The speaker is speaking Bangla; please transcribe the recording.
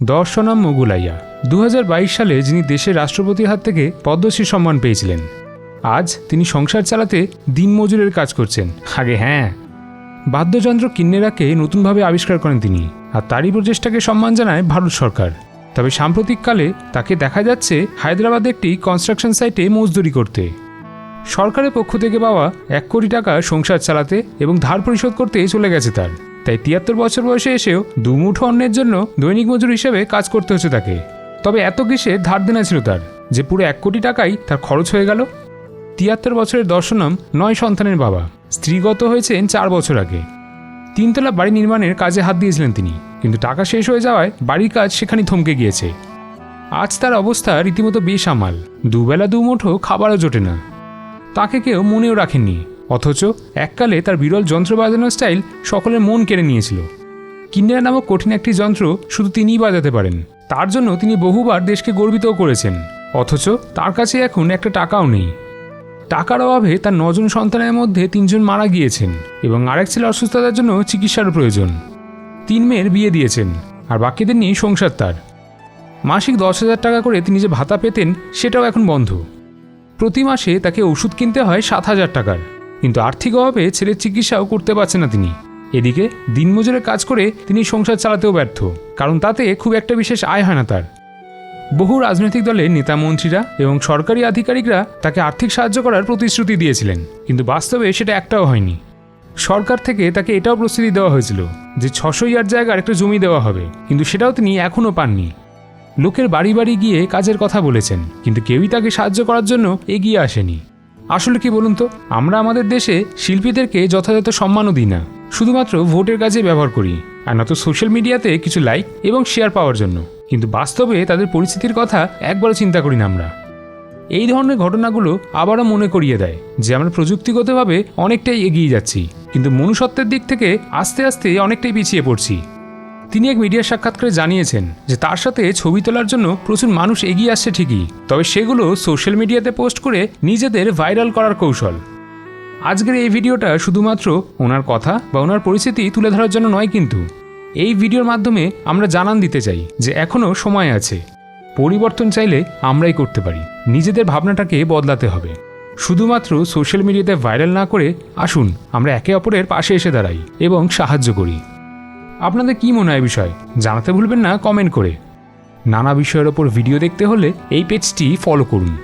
দর্শনম মোগুলাইয়া। দু হাজার বাইশ সালে যিনি দেশের রাষ্ট্রপতির হাত থেকে পদ্মশ্রী সম্মান পেয়েছিলেন, আজ তিনি সংসার চালাতে দিনমজুরের কাজ করছেন। আগে হ্যাঁ বাদ্যযন্ত্র কিন্নেরাকে নতুনভাবে আবিষ্কার করেন তিনি, আর তারই প্রচেষ্টাকে সম্মান জানায় ভারত সরকার। তবে সাম্প্রতিককালে তাকে দেখা যাচ্ছে হায়দ্রাবাদে একটি কনস্ট্রাকশন সাইটে মজদুরি করতে। সরকারের পক্ষ থেকে পাওয়া এক কোটি টাকা সংসার চালাতে এবং ধার পরিশোধ করতে চলে গেছে তার। তাই তিয়াত্তর বছর বয়সে এসেও দুমুঠো অন্যের জন্য দৈনিক মজুর হিসেবে কাজ করতে হচ্ছে তাকে। তবে এত কিসে ধার দেনা ছিল তার, যে পুরো এক কোটি টাকাই তার খরচ হয়ে গেল। তিয়াত্তর বছরের দর্শনম নয় সন্তানের বাবা, স্ত্রীগত হয়েছেন চার বছর আগে। তিনতলা বাড়ি নির্মাণের কাজে হাত দিয়েছিলেন তিনি, কিন্তু টাকা শেষ হয়ে যাওয়ায় বাড়ির কাজ সেখানে থমকে গিয়েছে। আজ তার অবস্থা রীতিমতো বেসামাল, দুবেলা দুমুঠো খাবারও জোটে না। তাকে কেউ মনেও রাখেননি। অথচ এককালে তার বিরল যন্ত্র বাজানোর স্টাইল সকলের মন কেড়ে নিয়েছিল। কিন্নেরা নামক কঠিন একটি যন্ত্র শুধু তিনিই বাজাতে পারেন। তার জন্য তিনি বহুবার দেশকে গর্বিতও করেছেন। অথচ তার কাছে এখন একটা টাকাও নেই। টাকার অভাবে তার নজন সন্তানের মধ্যে তিনজন মারা গিয়েছেন এবং আরেক ছেলে অসুস্থতার জন্য চিকিৎসার প্রয়োজন। তিন মেয়ের বিয়ে দিয়েছেন আর বাকিদের নিয়ে সংসার তার। মাসিক দশ হাজার টাকা করে তিনি যে ভাতা পেতেন সেটাও এখন বন্ধ। প্রতি মাসে তাকে ওষুধ কিনতে হয় সাত হাজার টাকার। কিন্তু আর্থিক অভাবে ছেলের চিকিৎসাও করতে পারছেন না তিনি। এদিকে দিনমজুরের কাজ করে তিনি সংসার চালাতেও ব্যর্থ, কারণ তাতে খুব একটা বিশেষ আয় হয় না তার। বহু রাজনৈতিক দলের নেতা মন্ত্রীরা এবং সরকারি আধিকারিকরা তাকে আর্থিক সাহায্য করার প্রতিশ্রুতি দিয়েছিলেন, কিন্তু বাস্তবে সেটা একটাও হয়নি। সরকার থেকে তাকে এটাও প্রস্তুতি দেওয়া হয়েছিল যে ছশো ইয়ার জায়গার একটা জমি দেওয়া হবে, কিন্তু সেটাও তিনি এখনও পাননি। লোকের বাড়ি বাড়ি গিয়ে কাজের কথা বলেছেন, কিন্তু কেউই তাকে সাহায্য করার জন্য এগিয়ে আসেনি। আসলে কি বলুন তো? আমরা আমাদের দেশে শিল্পীদেরকে যথাযথ সম্মানও দিই না। শুধুমাত্র ভোটের কাজে ব্যবহার করি, আর নয়তো সোশ্যাল মিডিয়াতে কিছু লাইক এবং শেয়ার পাওয়ার জন্য। কিন্তু বাস্তবে তাদের পরিস্থিতির কথা একবারও চিন্তা করি না আমরা। এই ধরনের ঘটনাগুলো আবারও মনে করিয়ে দেয় যে আমরা প্রযুক্তিগতভাবে অনেকটাই এগিয়ে যাচ্ছি, কিন্তু মনুষ্যত্বের দিক থেকে আস্তে আস্তে অনেকটাই পিছিয়ে পড়ছি। তিনি এক মিডিয়া সাক্ষাৎকারে জানিয়েছেন যে তার সাথে ছবি তোলার জন্য প্রচুর মানুষ এগিয়ে আসছে ঠিকই, তবে সেগুলো সোশ্যাল মিডিয়াতে পোস্ট করে নিজেদের ভাইরাল করার কৌশল। আজকের এই ভিডিওটা শুধুমাত্র ওনার কথা বা ওনার পরিস্থিতি তুলে ধরার জন্য নয় কিন্তু, এই ভিডিওর মাধ্যমে আমরা জানান দিতে চাই যে এখনও সময় আছে। পরিবর্তন চাইলে আমরাই করতে পারি। নিজেদের ভাবনাটাকে বদলাতে হবে। শুধুমাত্র সোশ্যাল মিডিয়াতে ভাইরাল না করে আসুন, আমরা একে অপরের পাশে এসে দাঁড়াই এবং সাহায্য করি। আপনাদের কি মনে হয় বিষয়? জানাতে ভুলবেন না কমেন্ট করে। নানা বিষয়ের ওপর ভিডিও দেখতে হলে এই পেজটি ফলো করুন।